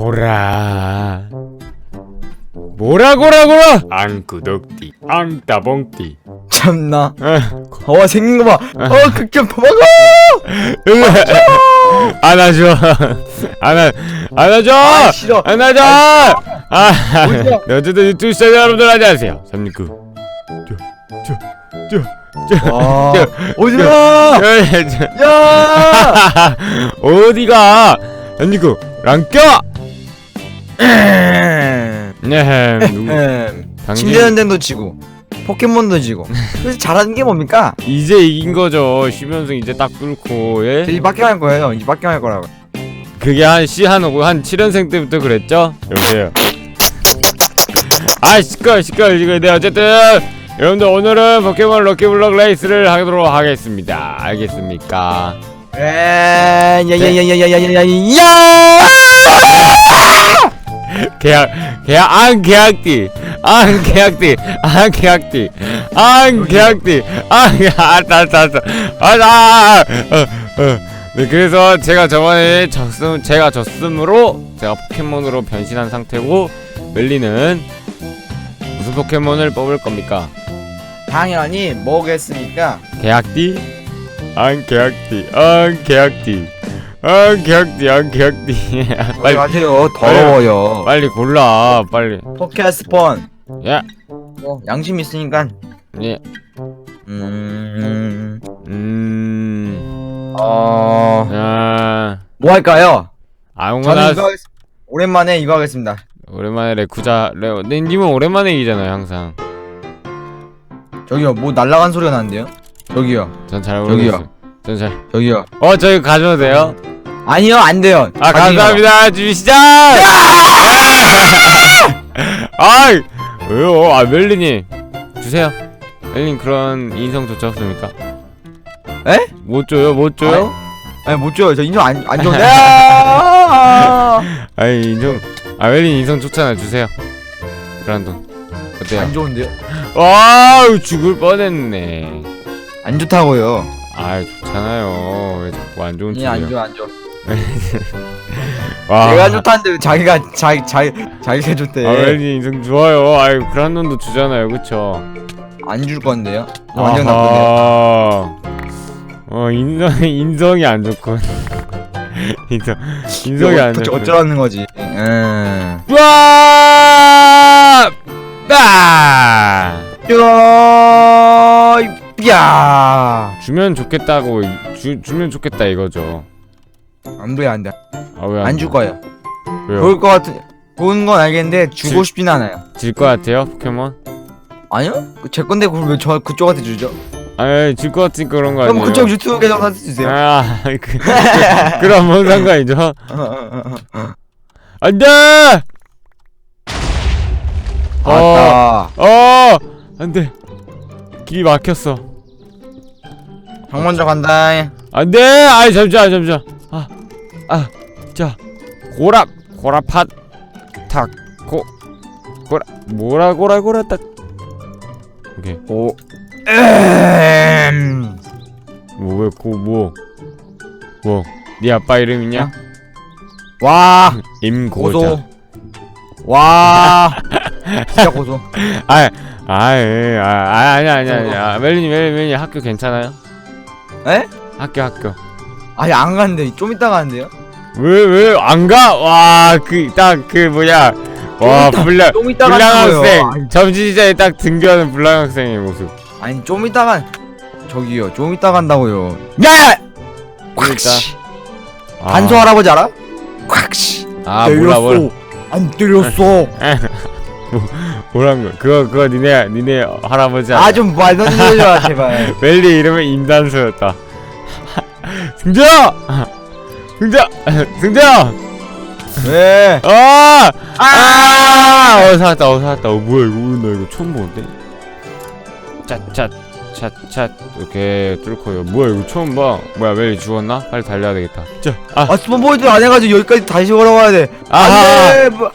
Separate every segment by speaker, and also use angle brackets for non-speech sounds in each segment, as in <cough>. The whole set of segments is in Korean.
Speaker 1: 고라. 뭐라 고라 고라 앙구덕띠 앙따봉띠.
Speaker 2: 참나.
Speaker 1: 어,
Speaker 2: 어 생긴 거봐. 어 극혐 도망가!
Speaker 1: 안아줘 안아 안아줘
Speaker 2: 아, 싫어.
Speaker 1: 안아줘 아
Speaker 2: 어디야?
Speaker 1: 어쨌든 유튜브 시청자 여러분들 안녕하세요. 삼육구.
Speaker 2: 와 어디가? 야! <laughs>
Speaker 1: 어디가? 삼육구. 랑껴 네.
Speaker 2: 음,
Speaker 1: 당신
Speaker 2: 침대연맹도 지고 포켓몬도 지고. 그래서 잘하는 게 뭡니까?
Speaker 1: 이제 이긴 거죠. 10연승 이제 딱 뚫고 예.
Speaker 2: 이제 밖에 할 거예요. 이제 밖에 할 거라고.
Speaker 1: 그게 한 C 한한 7연생 때부터 그랬죠? 여보세요. 아 시끄러 시끄러 이거 네 어쨌든 여러분들 오늘은 포켓몬 럭키블럭 레이스를 하도록 하겠습니다. 알겠습니까?
Speaker 2: 야야야야야야야야야
Speaker 1: 계약 계약 안 계약띠 안 계약띠 안 계약띠 안 계약띠 안 알았어 알았어 알았어 알았어 어어 네 그래서 제가 저번에 졌음 제가 졌음으로 제가 포켓몬으로 변신한 상태고 멜리는 무슨 포켓몬을 뽑을 겁니까?
Speaker 2: 당연히 뭐겠습니까?
Speaker 1: 계약띠 안 계약띠 안 계약띠 안 계약띠 안 계약띠.
Speaker 2: 빨리
Speaker 1: 빨리
Speaker 2: 가세요. 더러워요.
Speaker 1: 빨리 골라 빨리.
Speaker 2: 포켓 스폰.
Speaker 1: 야
Speaker 2: 뭐 양심 있으니까.
Speaker 1: 예.
Speaker 2: 음...
Speaker 1: 음.
Speaker 2: 어...
Speaker 1: 아.
Speaker 2: 뭐 할까요?
Speaker 1: 아무거나
Speaker 2: 저는 이거 하겠... 오랜만에 이거 하겠습니다.
Speaker 1: 오랜만에 레쿠자 레오 네, 님은 오랜만에 이기잖아요 항상.
Speaker 2: 저기요 뭐 날라간 소리가 나는데요? 저기요.
Speaker 1: 전 잘
Speaker 2: 저기요.
Speaker 1: 모르겠어요 전잘
Speaker 2: 저기요.
Speaker 1: 어 저기 가져도 돼요?
Speaker 2: 아니요 안 돼요.
Speaker 1: 아
Speaker 2: 가지기
Speaker 1: 감사합니다. 주시죠 <laughs> 아이 왜요? 아 멜리님 주세요. 멜리님 그런 인성 좋지 않습니까?
Speaker 2: 에?
Speaker 1: 못 줘요? 못 줘요?
Speaker 2: 아니 못 줘요. 저 인정 안, 안 좋은데. <laughs> 아,
Speaker 1: 아니 인성 아 멜리님 인성 좋잖아요. 주세요. 그런 돈. 어때요?
Speaker 2: 안 좋은데요?
Speaker 1: 아우 죽을 뻔했네.
Speaker 2: 안 좋다고요
Speaker 1: 아 좋잖아요. 왜 자꾸 안 좋은
Speaker 2: 예안
Speaker 1: 팀이야
Speaker 2: 좋아 안 좋아.
Speaker 1: 와.
Speaker 2: 내가 좋다는데 자기가 자기 자기 자기가 좋대?
Speaker 1: 아 멜리 인성 좋아요. 아유 그런 돈도 주잖아요. 그쵸?
Speaker 2: 안 줄 건데요? 완전 나쁜데요.
Speaker 1: 아하. 어 인성 <laughs> 인성이 안 좋군. <laughs> 인성 인성이 안 좋군.
Speaker 2: 어쩌라는 거지? 음.
Speaker 1: 와! 빠!
Speaker 2: 야
Speaker 1: 주면 좋겠다고 주 주면 좋겠다 이거죠.
Speaker 2: 안 돼 안 돼
Speaker 1: 아 왜
Speaker 2: 안 줄 거예요
Speaker 1: 왜요?
Speaker 2: 좋을 것 같은 좋은 건 알겠는데 주고
Speaker 1: 지-
Speaker 2: 싶진 않아요
Speaker 1: 질것 같아요 포켓몬?
Speaker 2: 아니요 그제 건데 그걸 왜 저 그쪽한테 주죠
Speaker 1: 아니 질것 같으니까 그런 거
Speaker 2: 그럼
Speaker 1: 아니에요?
Speaker 2: 그쪽 유튜브 계정 사서 주세요
Speaker 1: 아, <laughs> 그, 그, 그럼 뭔 상관이죠? <laughs>
Speaker 2: 어, 어, 어, 어.
Speaker 1: 안돼! 어,
Speaker 2: 아따
Speaker 1: 어, 안돼. 길이 막혔어.
Speaker 2: 형 먼저 간다
Speaker 1: 안돼! 아이 잠시만 잠시만. 아, 아, 자, 고라, 고라팟, 탁, 고, 고라, 뭐라 고라 고라 딱. 오케이.
Speaker 2: 오 음.
Speaker 1: 뭐왜 고 뭐? 뭐? 네 아빠 이름 있냐?
Speaker 2: 와
Speaker 1: 임고자.
Speaker 2: 고소 와 <laughs> 진짜 고소
Speaker 1: 아, 아, 예, 아, 아, 아니, 아니, 아니, 아, 멜리님, 멜리, 멜리 학교 괜찮아요?
Speaker 2: 에?
Speaker 1: 학교, 학교.
Speaker 2: 아니 안 가는데 좀 이따 가는데요
Speaker 1: 왜, 왜, 안 가? 와, 그, 딱, 그, 뭐냐. 와, 불량,
Speaker 2: 좀 이따
Speaker 1: 불량
Speaker 2: 가는 거예요
Speaker 1: 학생. 점심시간에 딱 등교하는 불량 학생의 모습.
Speaker 2: 아니, 좀 이따 간 저기요 좀 이따 간다고요
Speaker 1: 좀
Speaker 2: 야. 콱씨
Speaker 1: 아,
Speaker 2: 단소 할아버지 알아? 콱씨
Speaker 1: 아, 몰라, 몰라.
Speaker 2: 안 때렸어 <laughs>
Speaker 1: 뭐란 거. 그거, 그거 니네, 니네 할아버지.
Speaker 2: 아좀 말도 안마 제발 <laughs>
Speaker 1: 멜리 이름은 임단수였다. <laughs> 승자! 승자! <laughs> 승자!
Speaker 2: 왜?
Speaker 1: 아! 아! 어 살았다 어 살았다 어 뭐야 이거 나 이거 처음 보는데 찻찻 찻찻 이렇게 뚫고요 뭐야 이거 처음 봐 뭐야 멜리 죽었나? 빨리 달려야 되겠다 자 아
Speaker 2: 아 스폰 포인트 안 해가지고 여기까지 다시 걸어가야 돼
Speaker 1: 아하
Speaker 2: 안돼 뭐.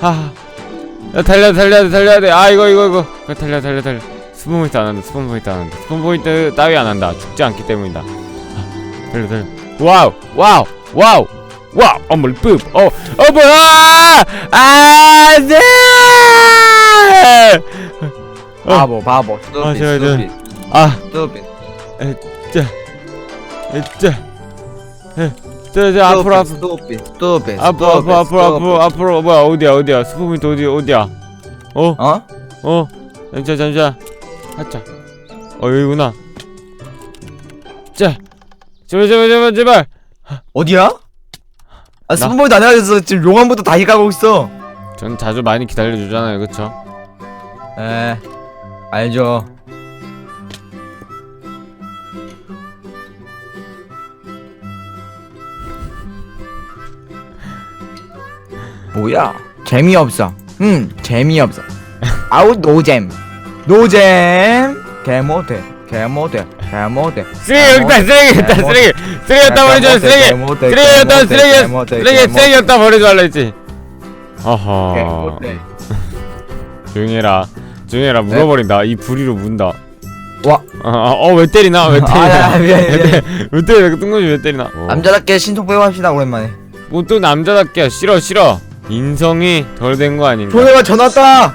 Speaker 1: 아 야, 달려 달려야 돼 달려야 돼아 이거 이거 이거. 달려 달려 달려. 스폰 포인트 안 한다 스폰 포인트 안 한다. 스폰 포인트 따위 안 한다. 죽지 않기 때문이다. 아, 달려 달려. 와우 와우 와우 와 어물 뿜어 어 뭐야? 안돼 어.
Speaker 2: 바보 바보.
Speaker 1: 아,
Speaker 2: 스톱잇
Speaker 1: 제발, 제발. 아.
Speaker 2: 스톱잇
Speaker 1: 진짜 저 저 앞으로 앞으로
Speaker 2: 스톱잇 스톱잇
Speaker 1: 앞으로 앞으로 앞으로 앞으로 앞으로 뭐야 어디야 어디야? 스포미트 어디 어디야? 어?
Speaker 2: 어?
Speaker 1: 어? 잠시만 잠시만. 하자. 어 여기구나. 자 제발 제발 제발 제발.
Speaker 2: 어디야? 아 스포보이도 안 해가지고 지금 용암부터 다 해가고 있어.
Speaker 1: 전 자주 많이 기다려주잖아요 그쵸?
Speaker 2: 에 알죠 뭐야? 재미없어. 응 재미없어. 아우 노잼 노잼 개못해 개못해 개못해
Speaker 1: 쓰레기 여기다 쓰레기 여기다 쓰레기. 쓰레기 버려줘 쓰레기. 쓰레기 여기다 쓰레기 쓰레기 쓰레기 여기다 버려줘 할라 했지? 어허.
Speaker 2: 개못해
Speaker 1: 조용히 해라. 조용히 해라. 물어버린다. 이 부리로 문다.
Speaker 2: 와.
Speaker 1: 어왜 때리나? 왜 <laughs>
Speaker 2: 아,
Speaker 1: 때리나?
Speaker 2: 야, 미안해,
Speaker 1: 왜
Speaker 2: 미안해.
Speaker 1: 때- 왜 때리나? 뜬금없이 왜 때리나? 어.
Speaker 2: 남자답게 신통 배우 합시다 오랜만에.
Speaker 1: 뭐 또 남자답게 싫어 싫어 인성이 덜 된 거 아닌가?
Speaker 2: 조네가 전화 왔다!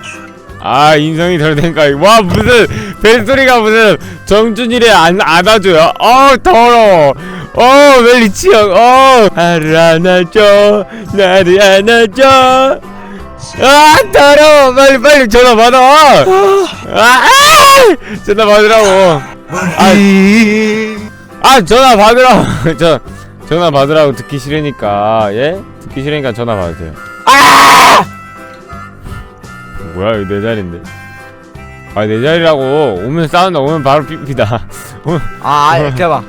Speaker 1: 아 인성이 덜 된 거 아닌가 와 무슨 벨소리가 무슨 정준일의 안, 안아줘요 어 더러워. 어 멜리치 형 어. 나를 안아줘 나를 안아줘. 아 더러워. 빨리 빨리 전화 받아. 아, 아 전화 받으라고. 아 전화 받으라고. <laughs> 저 전화 받으라고 듣기 싫으니까 예? 듣기 싫으니까 전화 받으세요 아! 뭐야 이거 내 자리인데. 아 내 자리라고. 오면 싸운다 오면 바로 삐삐다. 오면
Speaker 2: 아 이렇게 해봐.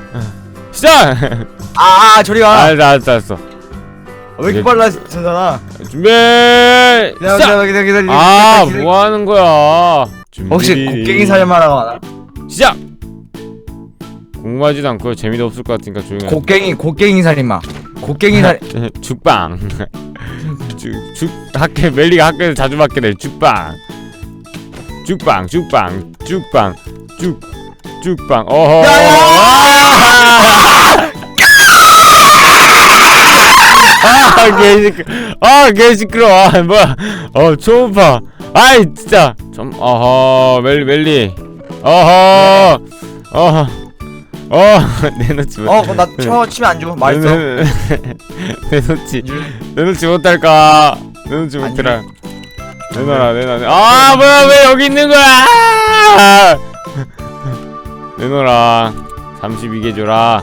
Speaker 1: 시작!
Speaker 2: 아 아, 저리 가
Speaker 1: 알았어 알았어 알았어.
Speaker 2: 왜 이렇게 빨라 전화
Speaker 1: 준비!
Speaker 2: 기다려
Speaker 1: 시작!
Speaker 2: 기다려 기다려 기다려
Speaker 1: 아
Speaker 2: 기다려.
Speaker 1: 뭐하는 거야?
Speaker 2: 혹시. 곡괭이 살만하고 하나?
Speaker 1: 시작! 궁금하지도 않고 재미도 없을 것 같으니까 조용히 해.
Speaker 2: 곡괭이 곡괭이 살인마 곡괭이 살 <laughs>
Speaker 1: 죽빵. <laughs> 죽, 죽 학교 멜리가 학교에서 자주 받게 될 죽빵. 죽빵 죽빵 죽빵 죽 죽빵. 어허. 아 개 시끄 아 개시끄러워. 아 뭐야. 어 초음파. 아이 진짜. 좀 어허 멜리 멜리. 어허. 어허 어 <laughs> 내놓지 못
Speaker 2: 어나 쳐 치면 안 줘. 맛있어.
Speaker 1: 내놓지 <laughs> 내놓지 못할까? 내놓지
Speaker 2: 아니.
Speaker 1: 못해라. 내놔라 내놔 아. 뭐야 왜 여기 있는 거야? <laughs> 내놔라 32개 줘라.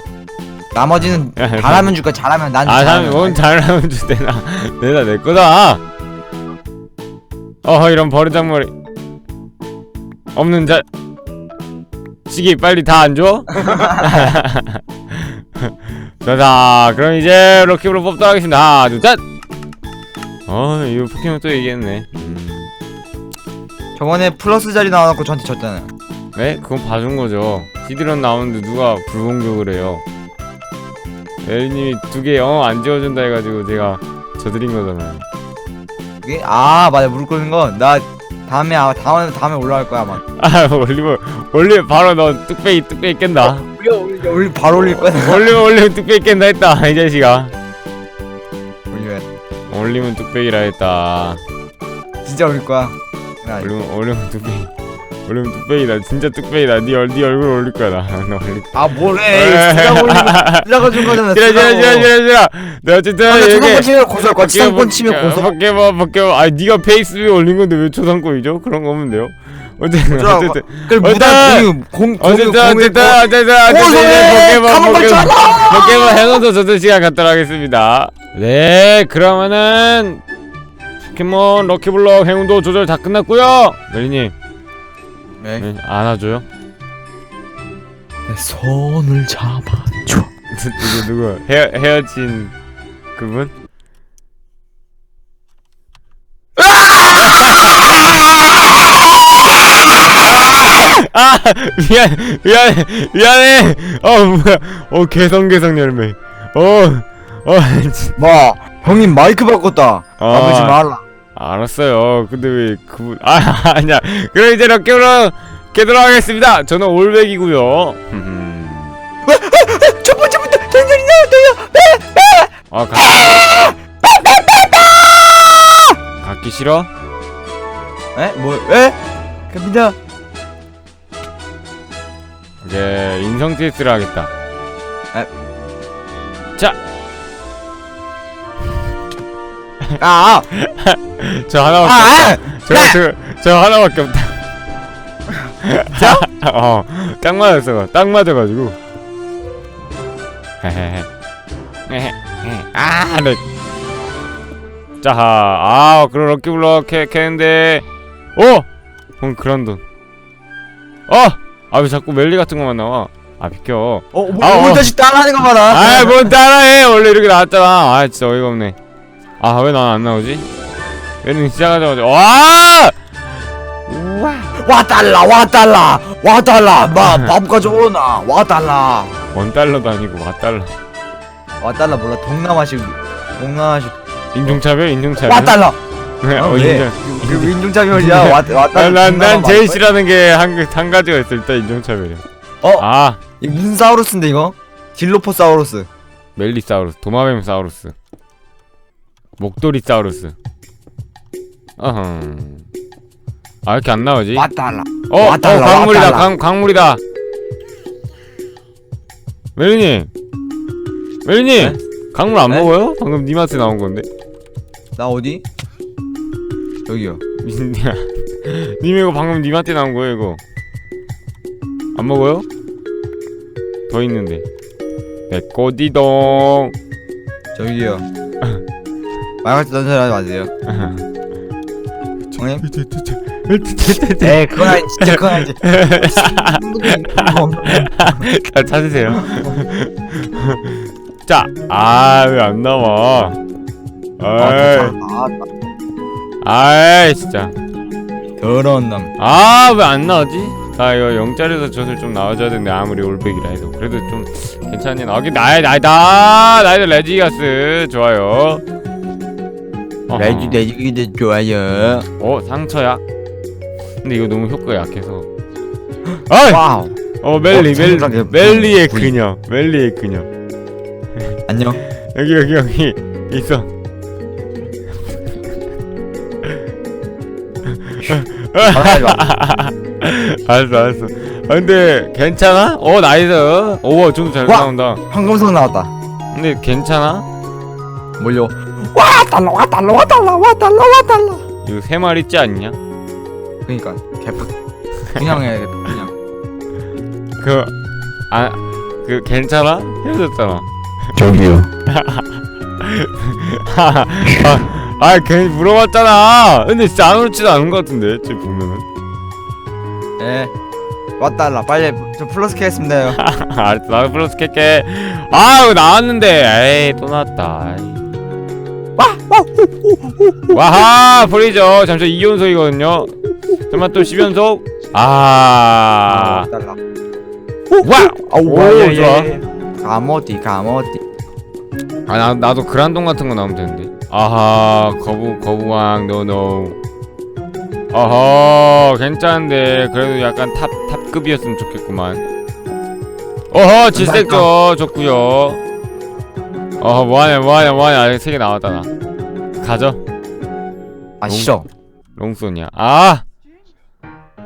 Speaker 2: 나머지는
Speaker 1: 야,
Speaker 2: 잘하면 줄까? 잘하면 난
Speaker 1: 아
Speaker 2: 잘하면.
Speaker 1: 뭔 잘하면 주 내놔 내놔 내 거다. 어허 이런 버르장머리. 없는 자 시기 빨리 다 안 줘? <laughs> 자자 그럼 이제 럭키블로 뽑도록 하겠습니다 하나 둘셋 어 이거 포켓몬 또 얘기했네 음.
Speaker 2: 저번에 플러스 자리 나와놓고 저한테 졌잖아요.
Speaker 1: 네? 그건 봐준 거죠 시드런 나오는데 누가 불공격을 해요 엘님이 두개 영어 안 지워준다 해가지고 제가 져드린 거잖아요
Speaker 2: 이게 아 맞아 무릎 꿇는 거. 나 다음에 아 다음에 다음에 올라갈 거야 아마.
Speaker 1: 아 올리면 올리면 바로 너 뚝배기 뚝배기 깬다
Speaker 2: 올려 올려 올려 바로 올릴 거야. <laughs>
Speaker 1: 올리면 올리면 뚝배기 깬다 했다 이 자식아
Speaker 2: 올려.
Speaker 1: 올리면 뚝배기라 했다
Speaker 2: 진짜 올릴 거야. 나
Speaker 1: 올리면 올리면 뚝배기 올리면 뚝배기다 진짜 뚝배기다 네, 얼, 네 얼굴 올릴 거야 나나 <laughs> 올릴
Speaker 2: 아 뭐래? 진짜 올리고 진짜가 준 거잖아.
Speaker 1: 싫어 싫어 싫어 싫어 싫어 내 어쨌든
Speaker 2: 아,
Speaker 1: 여기
Speaker 2: 초상권 치면 고소할 거야. 초상권 치면
Speaker 1: 포켓몬-
Speaker 2: 고소.
Speaker 1: 포켓몬 포켓몬 아 네가 페이스북에 올린 건데 왜 초상권이죠? 그런 거면 돼요 어쨌든. 어쨌든 어쨌든-
Speaker 2: 무단 공유 공
Speaker 1: 어쨌든. 어쨌든 어쨌든 어쨌든! 포켓몬 포켓몬! 포켓몬 해놓도 저도 시간 갖도록 하겠습니다 네 그러면은 포켓몬 럭키블럭 행운도 조절 다 끝났고요 멜리님
Speaker 2: 네.
Speaker 1: 네, 안아줘요?
Speaker 2: 내 손을 잡아줘. <laughs>
Speaker 1: 누구 누구 헤어, 헤어진 그분? 아 미안 미안해 미안해 어 뭐야 어 개성 개성 열매 어어 진-
Speaker 2: 뭐 형님 마이크 바꿨다.
Speaker 1: 어.
Speaker 2: 아버지 말라.
Speaker 1: 알았어요 근데 왜 그분 아 <laughs> 아니야 그럼 이제 럭키블럭 깨도록 하겠습니다 저는 올백이고요
Speaker 2: 첫 번째 부터 전설이 나왔어요.
Speaker 1: 아 가. 갖기 싫어?
Speaker 2: 에? 뭐? 에? 갑니다.
Speaker 1: 이제 인성 테스트를 하겠다.
Speaker 2: 에.
Speaker 1: 자,
Speaker 2: 아! <laughs>
Speaker 1: 저 하나밖에
Speaker 2: 아!
Speaker 1: 없다. 저, 저, 저 하나밖에 없다. 자? 어, 딱 맞았어. 딱 맞아가지고. 아, 네. 자, 아, 그럼 럭키블럭 캐, 캐는데, 오! 그럼 그런 돈. 어! 아, 왜 자꾸 멜리 같은 것만 나와? 아, 비켜.
Speaker 2: 어, 뭐,
Speaker 1: 아,
Speaker 2: 뭐
Speaker 1: 어.
Speaker 2: 다시 따라하는 거 봐라.
Speaker 1: 아, 뭔 따라해! 원래 이렇게 나왔잖아. 아, 진짜 어이가 없네. 아, 왜 난 안 나오지? 얘는 시작하자마자, 와! 우와!
Speaker 2: 와 달라, 와 달라, 와 달라. 마, 밥 가져오나. 와 달라.
Speaker 1: 원 달러도 아니고, 와 달러.
Speaker 2: 와 달라 몰라. 동남아식, 동남아식.
Speaker 1: 인종차별? 인종차별?
Speaker 2: 와 달라.
Speaker 1: 네,
Speaker 2: 어,
Speaker 1: 어,
Speaker 2: 왜? 그, 그 인종차별이야. 와, 와 달라.
Speaker 1: 난, 난, 난
Speaker 2: 동남아
Speaker 1: 제일 싫어하는 게 한, 그- 한 가지가 있어. 일단 인종차별이야.
Speaker 2: 어?
Speaker 1: 아,
Speaker 2: 이 무슨 사우루스인데 이거? 딜로포사우루스.
Speaker 1: 멜리사우루스, 도마뱀사우루스, 목도리사우루스. 어흥. 아, 이렇게 안 나오지?
Speaker 2: 와 달라.
Speaker 1: 어, 어,
Speaker 2: 와달라,
Speaker 1: 광물이다,
Speaker 2: 와달라.
Speaker 1: 광, 광물이다. 멜리님, 멜리님, 광물 안
Speaker 2: 네?
Speaker 1: 먹어요? 방금 님한테 나온 건데.
Speaker 2: 나 어디? 여기요. <laughs>
Speaker 1: 님 이거 방금 님한테 나온 거예요, 이거. 안 먹어요? 더 있는데. 내 꼬디동.
Speaker 2: 저기요. <laughs> 말같이 하지 마세요. <laughs> 형님? 네, 그건 아니, 진짜 그건 아니지.
Speaker 1: 자, 찾으세요. 자, 아, 왜 안 나와? 아이, 아이, 진짜.
Speaker 2: 더러운 놈.
Speaker 1: 아, 왜 안 나오지? 나 이거 영짜리에서 젖을 좀 나와줘야 되는데 아무리 올백이라 해도 그래도 좀 괜찮니? 아, 기 나야, 나다, 나도 레지가스 좋아요. 어허.
Speaker 2: 레지 레지기도 좋아요.
Speaker 1: 어, 상처야. 근데 이거 너무 효과 약해서. 아이,
Speaker 2: 와우.
Speaker 1: 어 멜리,
Speaker 2: 어,
Speaker 1: 멜리, 멜리의
Speaker 2: 부위.
Speaker 1: 그녀, 멜리의 그녀.
Speaker 2: 안녕.
Speaker 1: 여기 여기 여기 있어.
Speaker 2: 말하지 마. <laughs>
Speaker 1: 알았어, 알았어. 아, 근데 괜찮아? 어, 나이스. 오, 좀잘
Speaker 2: 와!
Speaker 1: 나온다.
Speaker 2: 황금손 나왔다.
Speaker 1: 근데 괜찮아?
Speaker 2: 몰려. 와 달라 와 달라 와 달라 와 달라 와 달라.
Speaker 1: 이거 세 마리 있지 않냐?
Speaker 2: 그니까 개뿔. 그냥 해 그냥.
Speaker 1: 그, 아, 그 괜찮아? 헤어졌잖아.
Speaker 2: 저기요. <laughs>
Speaker 1: 아, 아, 괜히 물어봤잖아. 근데 진짜 아무렇지도 않은 것 같은데, 지금 보면은.
Speaker 2: 예. 와 달라 빨리 저 플러스 캐겠습니다 요. <laughs>
Speaker 1: 알았어, 나도 플러스 캘게. 아, 이거 나왔는데. 에이, 또 나왔다. 에이. 와하, 프리저. 잠시 2연속이거든요. 잠깐만 또 10연속. 아,
Speaker 2: 달라.
Speaker 1: 와!
Speaker 2: 아우
Speaker 1: 오,
Speaker 2: 와, 예,
Speaker 1: 좋아.
Speaker 2: 예, 예. 가모띠 가모띠.
Speaker 1: 아, 나, 나도 그란동 같은 거 나오면 되는데. 아하, 거부, 거부왕, 노노. 어허, 괜찮은데. 그래도 약간 탑, 탑급이었으면 좋겠구만. 어허, 질색조, 좋구요. 어허, 뭐하냐, 뭐하냐, 뭐하냐. 아직 세개 나왔다, 나. 가져.
Speaker 2: 아 싫어.
Speaker 1: 롱손이야. 아!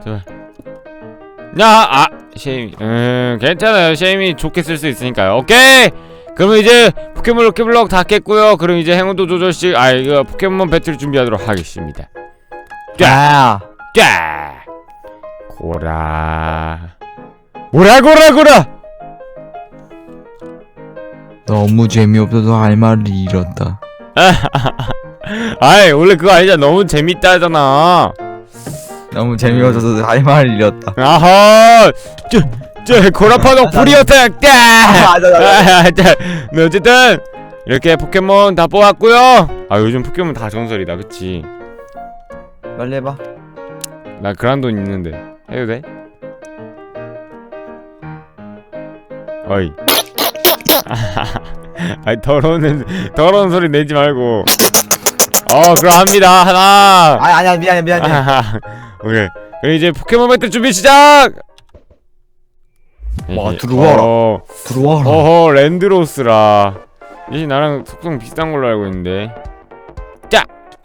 Speaker 1: 제발. 야, 아! 쉐이미. 음, 괜찮아요. 쉐이미 좋게 쓸 수 있으니까요. 오케이! 그러면 이제 포켓몬 럭키블럭 다 깼고요. 그럼 이제 행운도 조절식, 아, 이거 포켓몬 배틀 준비하도록 하겠습니다.
Speaker 2: 야.
Speaker 1: 까! 고라. 고라, 고라, 고라!
Speaker 2: 너무 재미없어서 할 말을 잃었다. <laughs>
Speaker 1: 아이, 원래 그거 아니잖아. 너무 재밌다 하잖아.
Speaker 2: 너무 재미없어서 할 말을 잃었다.
Speaker 1: 아하! 저, 저, 고라파독 불이었다! 까!
Speaker 2: 아, 나, 나,
Speaker 1: 네, 어쨌든 이렇게 포켓몬 다 뽑았고요. 아 요즘 포켓몬 다 전설이다, 그치?
Speaker 2: 빨리 해봐.
Speaker 1: 나 그란돈 있는데 해도 돼? 어이. 아이 더러운 더러운 소리 내지 말고. 어 그러합니다 하나.
Speaker 2: 아 아니야 미안해 미안해.
Speaker 1: 아, 오케이. 그럼 이제 포켓몬 배틀 준비 시작.
Speaker 2: 와 음, 들어와라
Speaker 1: 어,
Speaker 2: 들어와라
Speaker 1: 어허 랜드로스라. 이 나랑 속성 비슷한 걸로 알고 있는데.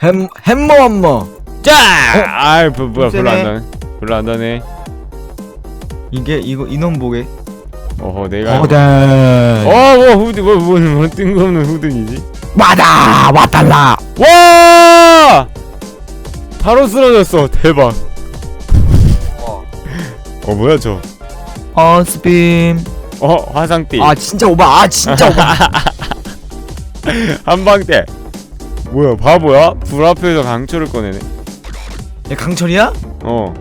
Speaker 2: 햄 햄머 햄머
Speaker 1: 자. 아이 뭐, 뭐야 별로 안
Speaker 2: 다네.
Speaker 1: 별로 안 다네.
Speaker 2: 이게 이거 인원 보게
Speaker 1: 어허 내가
Speaker 2: 거든
Speaker 1: 어뭐 후드 뭐뭐 뭐, 뭐, 뜬금없는 후드이지?
Speaker 2: 와다! 와달라!
Speaker 1: 와! 바로 쓰러졌어. 대박. 어 뭐야 저 어
Speaker 2: 스빔 어
Speaker 1: 화상띠.
Speaker 2: 아 진짜 오바. 아 진짜 오바. <laughs>
Speaker 1: 한방대. 뭐야 바보야? 불 앞에서 강철을 꺼내네.
Speaker 2: 야 강철이야?
Speaker 1: 어.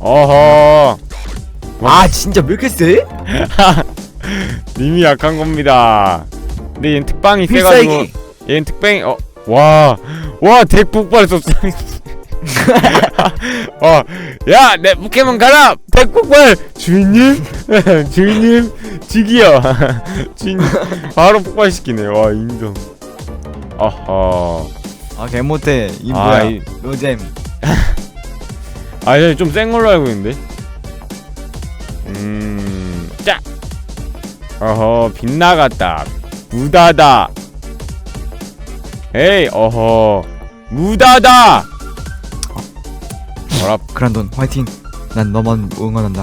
Speaker 1: 어허.
Speaker 2: 아 진짜 왜 이렇게 세?
Speaker 1: 님이 약한 겁니다. 근데 얘는 특방이 세가지고 얘는 특방이 어 와. 와, 덱 폭발했어. <laughs> 어, 야, 내 포켓몬 가라! 덱 폭발! 주인님? <laughs> 주인님? 죽이요! <laughs> 주인님. 바로 폭발시키네. 와, 인정. 어허.
Speaker 2: 아 개못해 아, 이
Speaker 1: 아,
Speaker 2: 뭐야 노잼
Speaker 1: 아, 얘좀 센 걸로 알고 있는데? 음... 자! 어허 빗나갔다. 무다다. 에이 어허. 무다다! 뭐라
Speaker 2: 그란돈 화이팅. 난 너만 응원한다.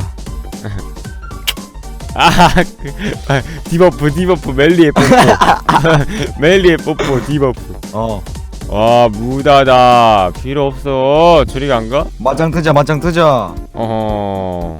Speaker 2: <laughs>
Speaker 1: 아하 그, 아, 디버프 디버프 멜리의 뽀뽀. <laughs> 멜리의 뽀뽀 디버프.
Speaker 2: 어
Speaker 1: 와 무다다. 필요 없어. 어, 저리 간가?
Speaker 2: 맞짱 뜨자 맞짱 뜨자.
Speaker 1: 어허.